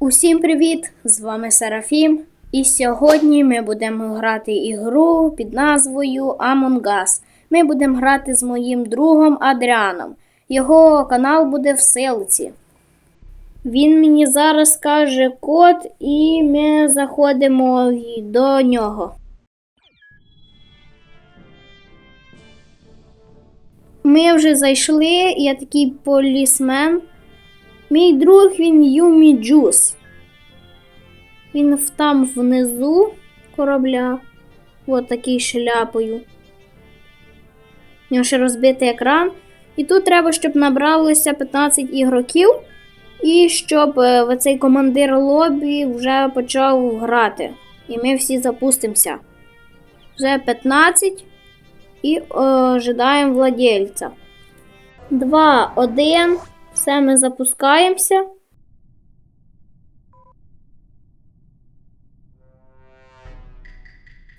Усім привіт! З вами Серафім. І сьогодні ми будемо грати ігру під назвою Among Us. Ми будемо грати з моїм другом Адріаном. Його канал буде в силці. Він мені зараз скаже код, і ми заходимо до нього. Ми вже зайшли, я такий полісмен. Мій друг він Юмі Джус. Він там внизу корабля. От такий шляпою. Нього ще розбитий екран. І тут треба, щоб набралося 15 ігроків. І щоб е, цей командир лобі вже почав грати. І ми всі запустимося. Вже 15. І ожидаємо владельця. 2, 1. Все, ми запускаємося.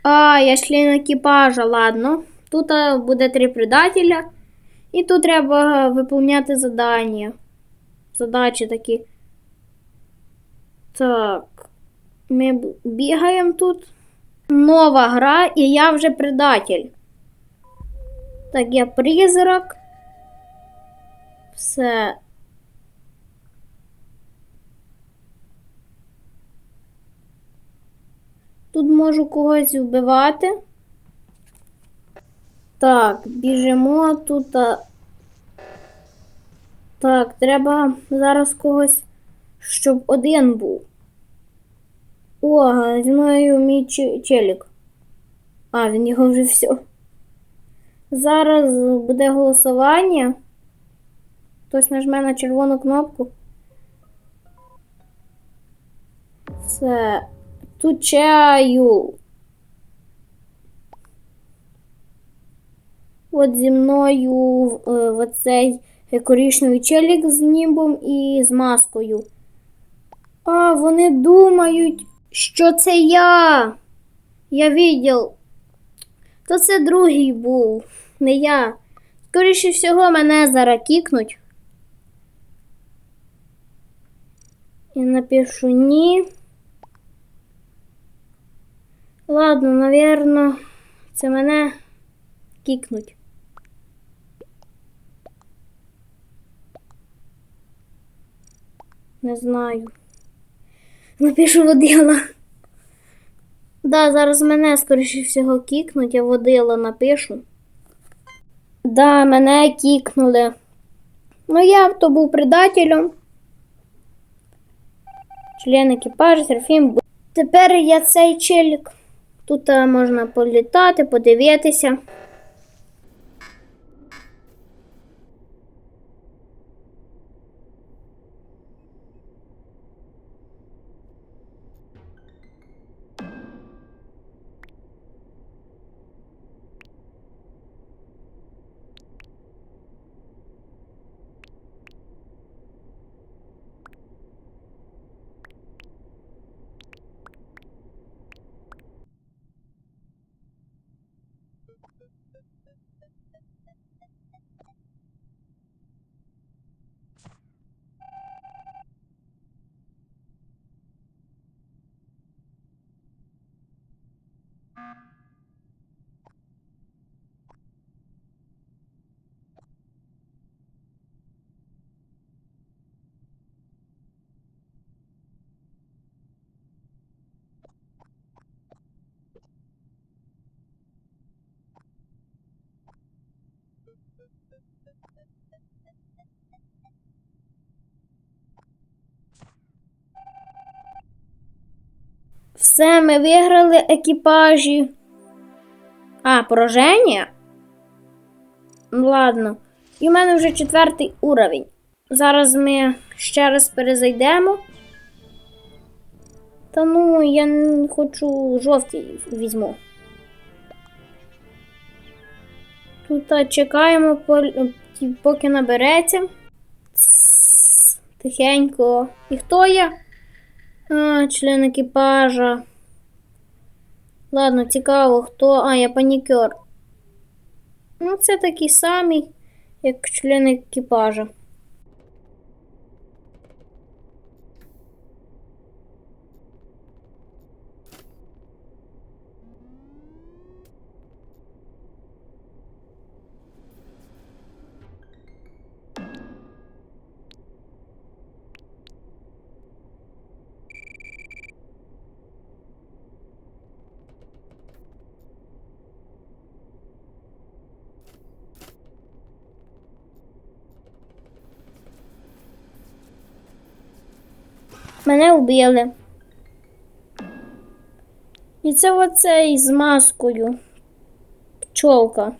А, я член екіпажа, ладно. Тут буде три предателя. І тут треба виповняти задання. Задачі такі. Так. Ми бігаємо тут. Нова гра, і я вже предатель. Так, я призрак. Все. Тут можу когось вбивати. Так, біжимо тут. Так, треба зараз когось, щоб один був. О, зі мною мій че- челік. А, він його вже все. Зараз буде голосування. Хтось нажме на червону кнопку. Все. Тут чаю. От зі мною е, оцей коричневий челік з німбом і з маскою. А, вони думають, що це я. Я відділ. То це другий був, не я. Скоріше всього, мене зараз кікнуть. Я напишу ні. Ладно, навірно, це мене кікнуть. Не знаю. Напишу водила. Да, зараз мене, скоріше всього, кікнуть, я водила напишу. Да, мене кікнули. Ну, я то був предателем. Член екіпажу, Серафім. бу- Тепер я цей челік. Тут е, можна політати, подивитися. Все, ми виграли екіпажі. А, пораження? Ну, Ладно. І в мене вже четвертий уровень. Зараз ми ще раз перезайдемо. Та ну, я хочу жовтий візьму. Тут чекаємо, пол- поки набереться. Тихенько. І хто я? А, член екіпажа. Ладно, цікаво, хто. А, я панікер. Ну, це такий самий, як член екіпажа. Мене вбили. І це оцей з маскою. Пчолка.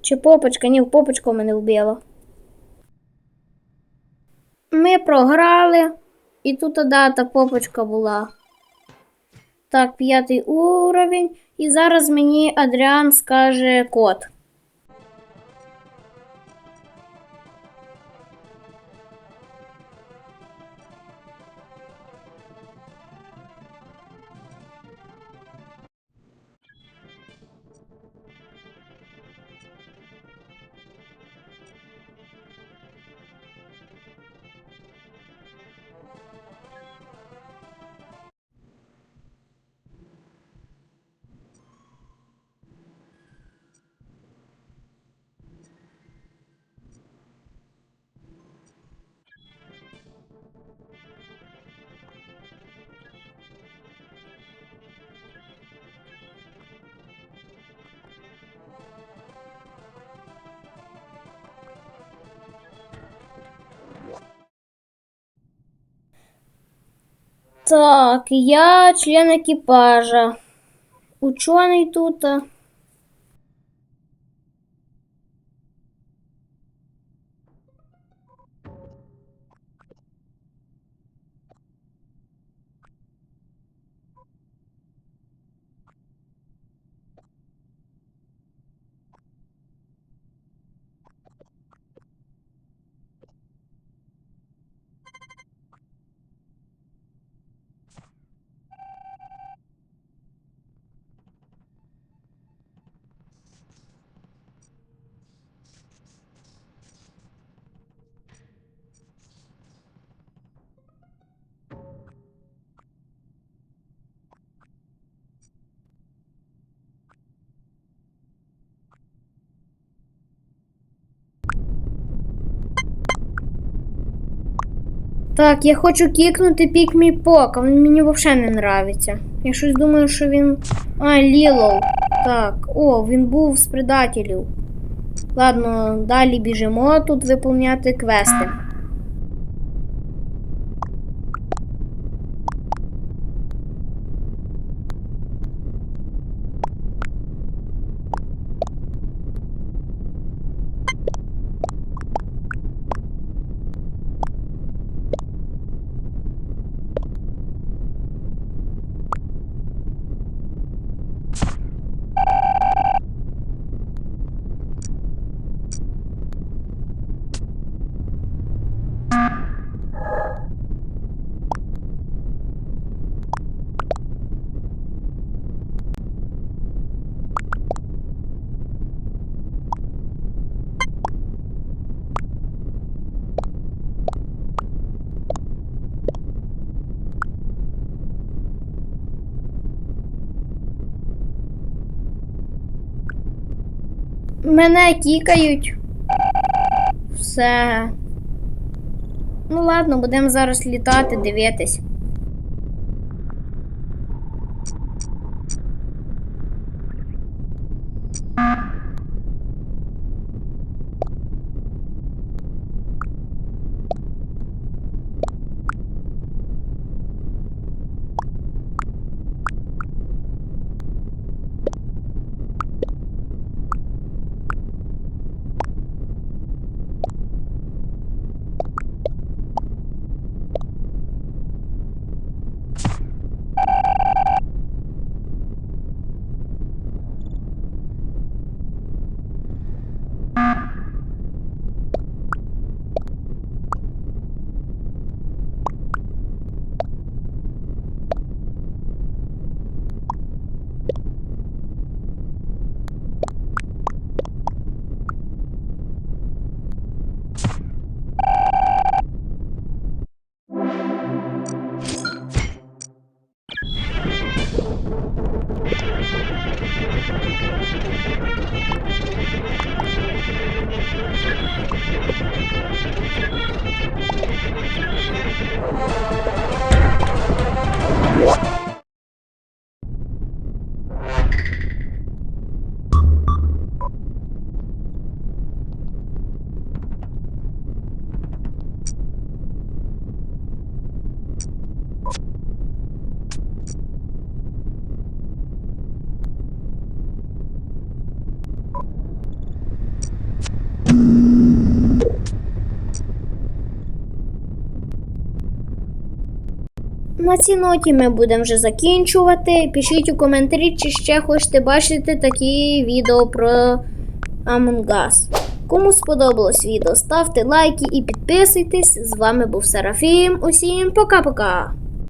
Чи попочка? Ні, попочка мене вбила. Ми програли, і тут дата попочка була. Так, п'ятий уровень. І зараз мені Адріан скаже код. Так, я член екіпажа. Учений тут. Так, я хочу кікнути пік мій пок, а він мені взагалі не нравиться. Я щось думаю, що він. А, Лілоу. Так, о, він був з предателів. Ладно, далі біжимо тут виповняти квести. Мене кікають. Все. Ну ладно, будемо зараз літати, дивитись. you. На цій ноті ми будемо вже закінчувати. Пишіть у коментарі, чи ще хочете бачити такі відео про Among Us. Кому сподобалось відео, ставте лайки і підписуйтесь. З вами був Серафім. Усім пока-пока!